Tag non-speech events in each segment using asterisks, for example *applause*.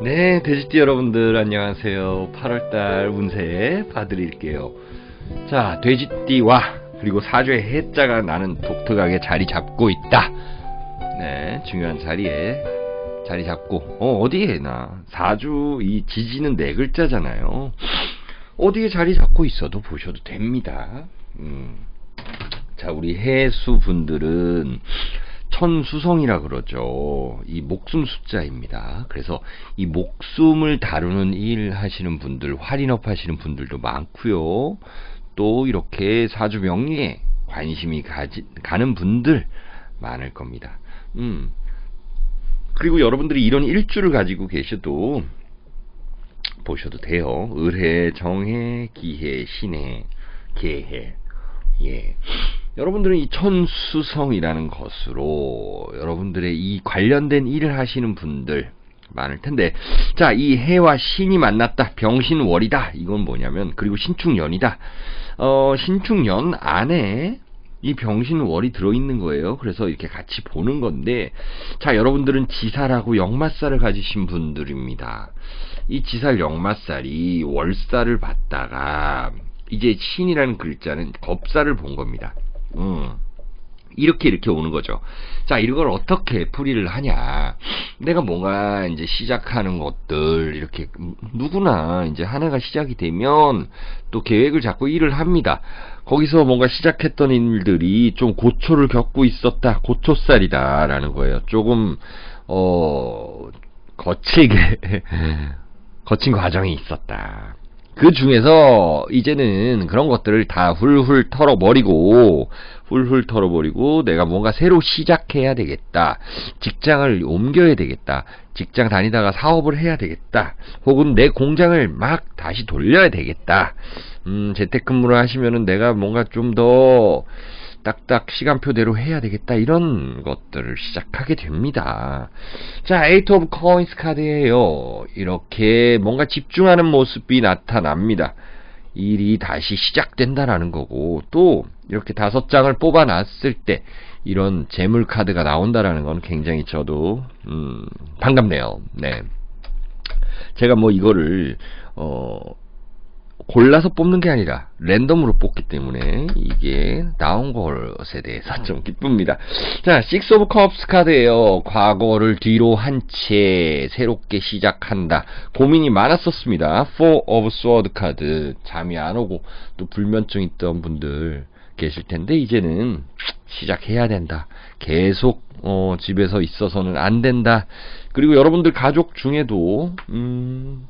네, 돼지띠 여러분들 안녕하세요. 8월달 운세 봐드릴게요. 자, 돼지띠와 그리고 사주의 해자가 나는 독특하게 자리 잡고 있다. 네, 중요한 자리에 자리 잡고 어 어디에 나 사주 이 지지는 네 글자잖아요. 어디에 자리 잡고 있어도 보셔도 됩니다. 음. 자, 우리 해수 분들은 천수성이라 그러죠. 이 목숨 숫자입니다. 그래서 이 목숨을 다루는 일 하시는 분들, 활인업 하시는 분들도 많고요. 또 이렇게 사주 명리에 관심이 가지, 가는 분들 많을 겁니다. 음. 그리고 여러분들이 이런 일주를 가지고 계셔도 보셔도 돼요. 을해, 정해, 기해, 신해, 개해. 예. 여러분들은 이 천수성이라는 것으로 여러분들의 이 관련된 일을 하시는 분들 많을 텐데 자, 이 해와 신이 만났다. 병신월이다. 이건 뭐냐면 그리고 신축년이다. 어, 신축년 안에 이 병신월이 들어있는 거예요. 그래서 이렇게 같이 보는 건데, 자, 여러분들은 지살하고 역마살을 가지신 분들입니다. 이 지살 역마살이 월살을 받다가, 이제 신이라는 글자는 겁살을 본 겁니다. 음. 이렇게 이렇게 오는 거죠. 자, 이걸 어떻게 풀이를 하냐. 내가 뭔가 이제 시작하는 것들, 이렇게, 누구나 이제 한 해가 시작이 되면 또 계획을 잡고 일을 합니다. 거기서 뭔가 시작했던 일들이 좀 고초를 겪고 있었다. 고초살이다. 라는 거예요. 조금, 어, 거칠게, *laughs* 거친 과정이 있었다. 그 중에서 이제는 그런 것들을 다 훌훌 털어버리고 훌훌 털어버리고 내가 뭔가 새로 시작해야 되겠다. 직장을 옮겨야 되겠다. 직장 다니다가 사업을 해야 되겠다. 혹은 내 공장을 막 다시 돌려야 되겠다. 음, 재택근무를 하시면은 내가 뭔가 좀더 딱딱 시간표대로 해야 되겠다 이런 것들을 시작하게 됩니다. 자, 에이트 오브 코인스 카드예요. 이렇게 뭔가 집중하는 모습이 나타납니다. 일이 다시 시작된다라는 거고 또 이렇게 다섯 장을 뽑아 놨을 때 이런 재물 카드가 나온다라는 건 굉장히 저도 음, 반갑네요. 네. 제가 뭐 이거를 어 골라서 뽑는 게 아니라 랜덤으로 뽑기 때문에 이게 나온 것에 대해서 좀 기쁩니다. 자, Six of Cups 카드예요. 과거를 뒤로 한 채 새롭게 시작한다. 고민이 많았었습니다. Four of Sword 카드 잠이 안 오고 또 불면증 있던 분들 계실 텐데 이제는 시작해야 된다. 계속 어, 집에서 있어서는 안 된다. 그리고 여러분들 가족 중에도 음,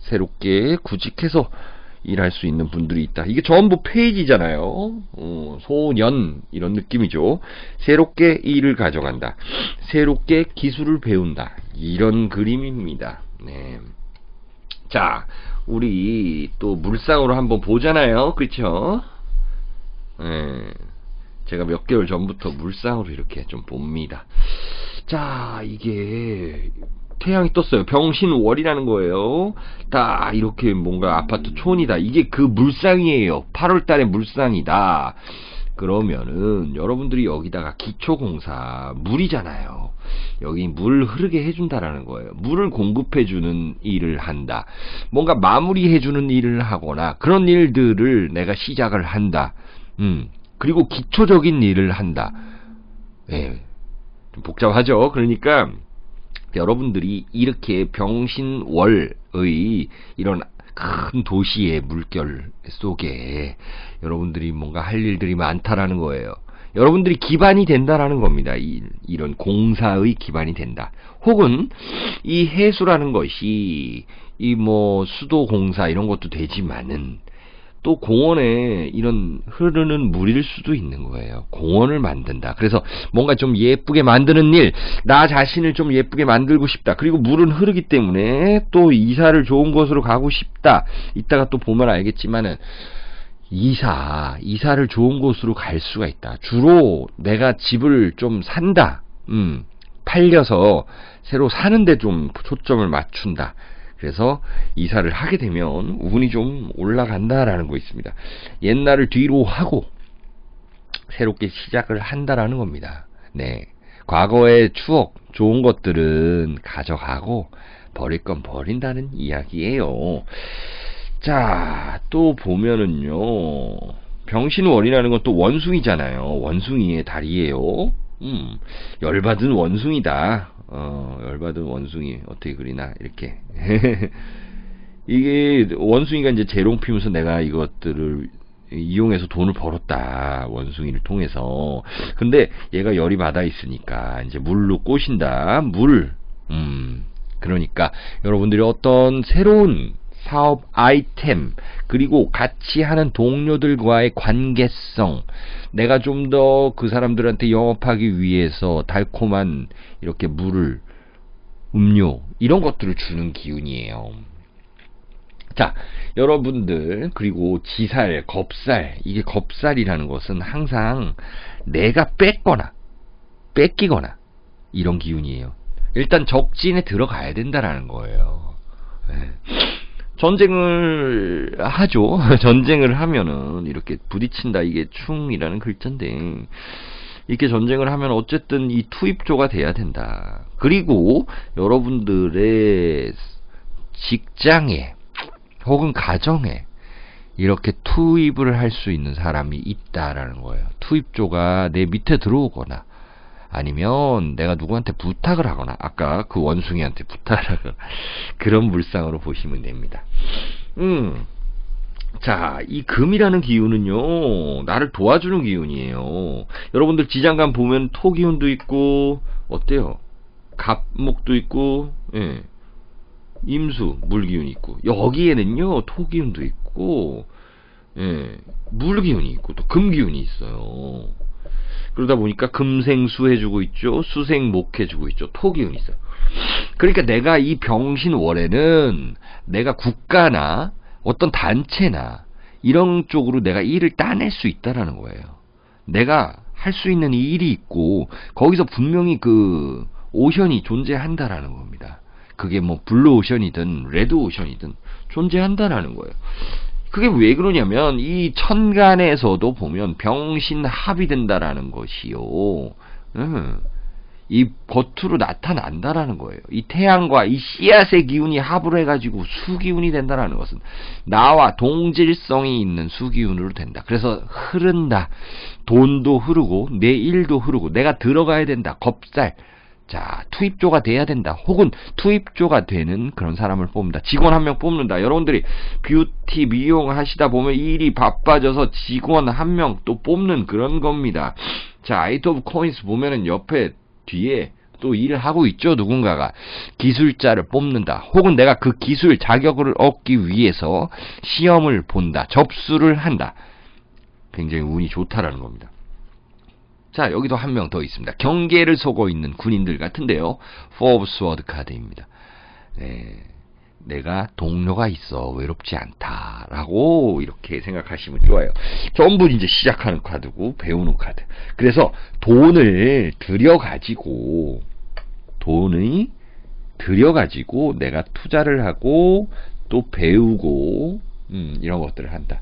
새롭게 구직해서 일할 수 있는 분들이 있다. 이게 전부 페이지잖아요. 어, 소년 이런 느낌이죠. 새롭게 일을 가져간다. 새롭게 기술을 배운다. 이런 그림입니다. 네. 자, 우리 또 물상으로 한번 보잖아요. 그렇죠? 네. 제가 몇 개월 전부터 물상으로 이렇게 좀 봅니다. 자, 이게 태양이 떴어요. 병신월이라는 거예요. 다 이렇게 뭔가 아파트 촌이다. 이게 그 물상이에요. 8월 달에 물상이다. 그러면은 여러분들이 여기다가 기초공사 물이잖아요. 여기 물 흐르게 해준다라는 거예요. 물을 공급해주는 일을 한다. 뭔가 마무리해주는 일을 하거나 그런 일들을 내가 시작을 한다. 음 그리고 기초적인 일을 한다. 예, 좀 복잡하죠. 그러니까 여러분들이 이렇게 병신월의 이런 큰 도시의 물결 속에 여러분들이 뭔가 할 일들이 많다라는 거예요. 여러분들이 기반이 된다라는 겁니다. 이, 이런 공사의 기반이 된다. 혹은 이 해수라는 것이 이 뭐 수도 공사 이런 것도 되지만은 또 공원에 이런 흐르는 물일 수도 있는 거예요. 공원을 만든다. 그래서 뭔가 좀 예쁘게 만드는 일, 나 자신을 좀 예쁘게 만들고 싶다. 그리고 물은 흐르기 때문에 또 이사를 좋은 곳으로 가고 싶다. 이따가 또 보면 알겠지만은 이사, 이사를 좋은 곳으로 갈 수가 있다. 주로 내가 집을 좀 산다. 음, 팔려서 새로 사는데 좀 초점을 맞춘다. 그래서 이사를 하게 되면 운이 좀 올라간다라는 거 있습니다. 옛날을 뒤로 하고 새롭게 시작을 한다라는 겁니다. 네. 과거의 추억, 좋은 것들은 가져가고 버릴 건 버린다는 이야기예요. 자, 또 보면은요. 병신월이라는 건 또 원숭이잖아요. 원숭이의 달이에요. 음, 열받은 원숭이다. 어, 열받은 원숭이 어떻게 그리나 이렇게. *laughs* 이게 원숭이가 이제 재롱 피면서 내가 이것들을 이용해서 돈을 벌었다 원숭이를 통해서 근데 얘가 열이 받아 있으니까 이제 물로 꼬신다 물 음, 그러니까 여러분들이 어떤 새로운 사업 아이템 그리고 같이 하는 동료들과의 관계성 내가 좀 더 그 사람들한테 영업하기 위해서 달콤한 이렇게 물을 음료 이런 것들을 주는 기운이에요. 자, 여러분들 그리고 지살, 겁살 이게 겁살이라는 것은 항상 내가 뺏거나 뺏기거나 이런 기운이에요. 일단 적진에 들어가야 된다라는 거예요. 네. 전쟁을 하죠. *laughs* 전쟁을 하면은 이렇게 부딪힌다. 이게 충이라는 글자인데 이렇게 전쟁을 하면 어쨌든 이 투입조가 돼야 된다. 그리고 여러분들의 직장에 혹은 가정에 이렇게 투입을 할 수 있는 사람이 있다라는 거예요. 투입조가 내 밑에 들어오거나 아니면 내가 누구한테 부탁을 하거나 아까 그 원숭이한테 부탁을 하거나 *laughs* 그런 물상으로 보시면 됩니다. 음. 자, 이 금이라는 기운은요, 나를 도와주는 기운이에요. 여러분들 지장간 보면 토 기운도 있고, 어때요? 갑목도 있고, 예. 임수, 물 기운이 있고, 여기에는요, 토 기운도 있고, 예. 물 기운이 있고, 또 금 기운이 있어요. 그러다 보니까 금생수 해주고 있죠. 수생목 해주고 있죠. 토기운이 있어요. 그러니까 내가 이 병신월에는 내가 국가나 어떤 단체나 이런 쪽으로 내가 일을 따낼 수 있다라는 거예요. 내가 할 수 있는 일이 있고 거기서 분명히 그 오션이 존재한다라는 겁니다. 그게 뭐 블루 오션이든 레드 오션이든 존재한다라는 거예요. 그게 왜 그러냐면 이 천간에서도 보면 병신 합이 된다라는 것이요. 음, 이 겉으로 나타난다라는 거예요. 이 태양과 이 씨앗의 기운이 합을 해가지고 수기운이 된다라는 것은 나와 동질성이 있는 수기운으로 된다. 그래서 흐른다. 돈도 흐르고 내 일도 흐르고 내가 들어가야 된다. 겁살. 자, 투입조가 돼야 된다. 혹은 투입조가 되는 그런 사람을 뽑는다. 직원 한 명 뽑는다. 여러분들이 뷰티 미용 하시다 보면 일이 바빠져서 직원 한 명 또 뽑는 그런 겁니다. 자, 아이트 오브 코인스 보면은 옆에 뒤에 또 일을 하고 있죠. 누군가가 기술자를 뽑는다. 혹은 내가 그 기술 자격을 얻기 위해서 시험을 본다. 접수를 한다. 굉장히 운이 좋다라는 겁니다. 자, 여기도 한 명 더 있습니다. 경계를 서고 있는 군인들 같은데요. 포브 스 워드 카드입니다. 네. 내가 동료가 있어 외롭지 않다라고 이렇게 생각하시면 좋아요. 전부 이제 시작하는 카드고 배우는 카드. 그래서 돈을 들여 가지고 돈이 들여 가지고 내가 투자를 하고 또 배우고 음, 이런 것들을 한다.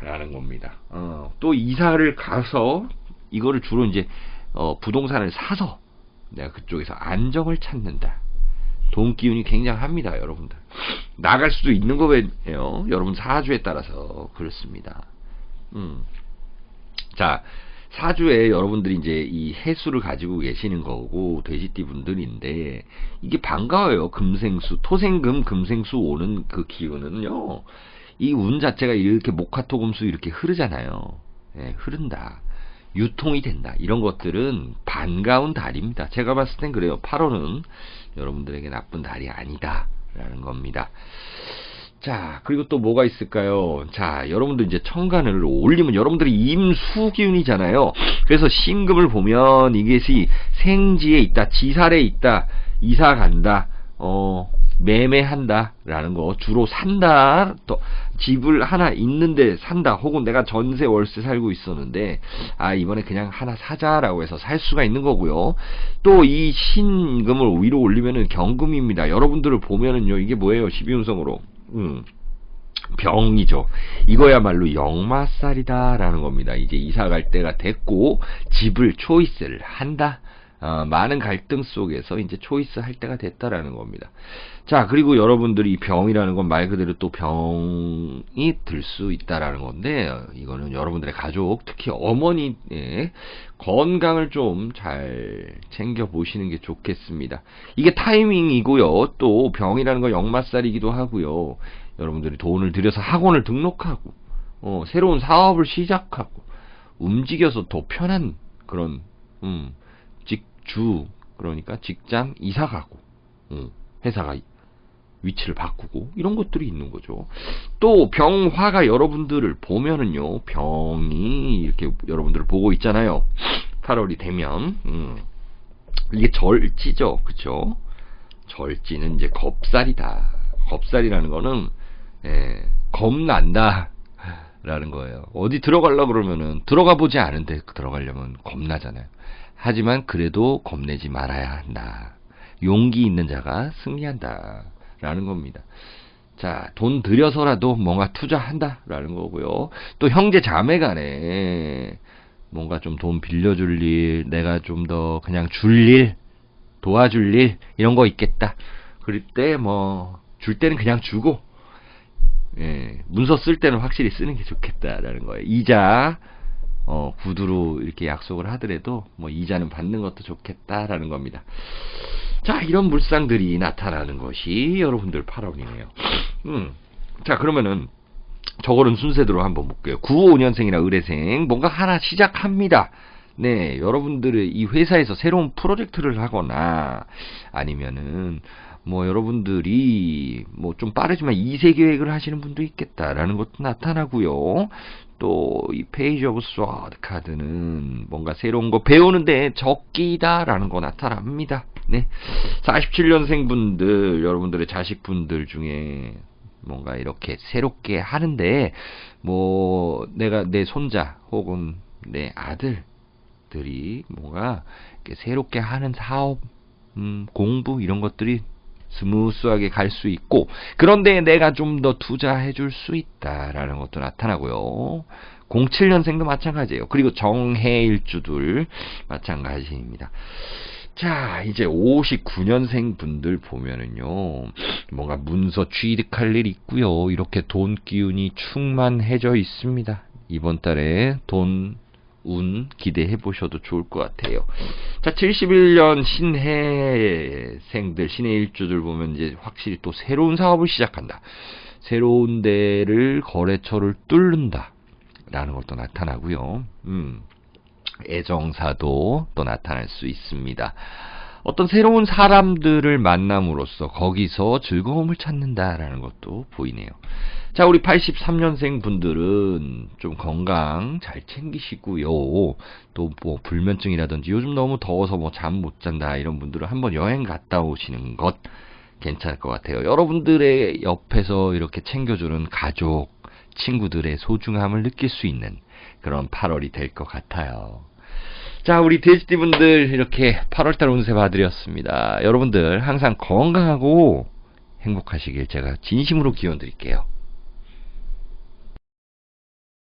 라는 겁니다. 어, 또 이사를 가서 이거를 주로 이제 어, 부동산을 사서 내가 그쪽에서 안정을 찾는다. 돈 기운이 굉장합니다, 여러분들. 나갈 수도 있는 거예요. 여러분 사주에 따라서 그렇습니다. 음. 자, 사주에 여러분들이 이제 이 해수를 가지고 계시는 거고 돼지띠 분들인데 이게 반가워요. 금생수, 토생금, 금생수 오는 그 기운은요. 이 운 자체가 이렇게 목화토금수 이렇게 흐르잖아요. 예, 흐른다. 유통이 된다. 이런 것들은 반가운 달입니다. 제가 봤을 땐 그래요. 8월은 여러분들에게 나쁜 달이 아니다. 라는 겁니다. 자, 그리고 또 뭐가 있을까요? 자, 여러분들 이제 청간을 올리면 여러분들이 임수 기운이잖아요. 그래서 신금을 보면 이것이 생지에 있다, 지살에 있다, 이사 간다, 어, 매매한다 라는 거 주로 산다 또 집을 하나 있는데 산다 혹은 내가 전세 월세 살고 있었는데 아 이번에 그냥 하나 사자라고 해서 살 수가 있는 거고요 또 이 신금을 위로 올리면은 경금입니다 여러분들을 보면은요 이게 뭐예요 12운성으로 음. 병이죠. 이거야말로 역마살이다라는 겁니다. 이제 이사 갈 때가 됐고 집을 초이스를 한다. 어, 많은 갈등 속에서 이제 초이스 할 때가 됐다라는 겁니다. 자, 그리고 여러분들이 병이라는 건 말 그대로 또 병이 들 수 있다라는 건데, 이거는 여러분들의 가족, 특히 어머니의 건강을 좀 잘 챙겨 보시는 게 좋겠습니다. 이게 타이밍이고요. 또 병이라는 건 역마살이기도 하고요. 여러분들이 돈을 들여서 학원을 등록하고, 어, 새로운 사업을 시작하고, 움직여서 더 편한 그런, 음, 주 그러니까 직장 이사 가고 어, 회사가 위치를 바꾸고 이런 것들이 있는 거죠. 또 병화가 여러분들을 보면은요 병이 이렇게 여러분들을 보고 있잖아요. 8월이 되면 음, 이게 절지죠, 그렇죠? 절지는 이제 겁살이다. 겁살이라는 거는 예, 겁난다. 라는 거예요. 어디 들어가려 그러면은 들어가 보지 않은데 들어가려면 겁나잖아요. 하지만 그래도 겁내지 말아야 한다. 용기 있는 자가 승리한다. 라는 겁니다. 자, 돈 들여서라도 뭔가 투자한다. 라는 거고요. 또 형제 자매 간에 뭔가 좀 돈 빌려줄 일, 내가 좀 더 그냥 줄 일, 도와줄 일, 이런 거 있겠다. 그럴 때 뭐, 줄 때는 그냥 주고, 예, 문서 쓸 때는 확실히 쓰는 게 좋겠다라는 거예요. 이자, 어, 구두로 이렇게 약속을 하더라도 뭐 이자는 받는 것도 좋겠다라는 겁니다. 자, 이런 물상들이 나타나는 것이 여러분들 8월이네요. 음. 자, 그러면은 저거는 순서대로 한번 볼게요. 95년생이나 의뢰생 뭔가 하나 시작합니다. 네, 여러분들의 이 회사에서 새로운 프로젝트를 하거나 아니면은 뭐 여러분들이 뭐 좀 빠르지만 2세 계획을 하시는 분도 있겠다라는 것도 나타나고요. 또 이 페이지 오브 스와드 카드는 뭔가 새로운 거 배우는데 적기다라는 거 나타납니다. 네. 47년생 분들, 여러분들의 자식분들 중에 뭔가 이렇게 새롭게 하는데 뭐 내가 내 손자 혹은 내 아들들이 뭔가 새롭게 하는 사업 음, 공부 이런 것들이 스무스하게 갈 수 있고 그런데 내가 좀 더 투자해 줄 수 있다라는 것도 나타나고요. 07년생도 마찬가지예요. 그리고 정해일주들 마찬가지입니다. 자, 이제 59년생 분들 보면은요, 뭔가 문서 취득할 일 있고요. 이렇게 돈 기운이 충만해져 있습니다. 이번 달에 돈 운 기대해 보셔도 좋을 것 같아요. 자, 71년 신해생들, 신해 일주들 보면 이제 확실히 또 새로운 사업을 시작한다. 새로운 데를 거래처를 뚫는다. 라는 것도 나타나고요. 음. 애정사도 또 나타날 수 있습니다. 어떤 새로운 사람들을 만남으로써 거기서 즐거움을 찾는다라는 것도 보이네요. 자, 우리 83년생 분들은 좀 건강 잘 챙기시고요. 또 뭐 불면증이라든지 요즘 너무 더워서 뭐 잠 못 잔다 이런 분들은 한번 여행 갔다 오시는 것 괜찮을 것 같아요. 여러분들의 옆에서 이렇게 챙겨주는 가족, 친구들의 소중함을 느낄 수 있는 그런 8월이 될 것 같아요. 자, 우리 돼지띠 분들 이렇게 8월달 운세 봐드렸습니다. 여러분들 항상 건강하고 행복하시길 제가 진심으로 기원 드릴게요.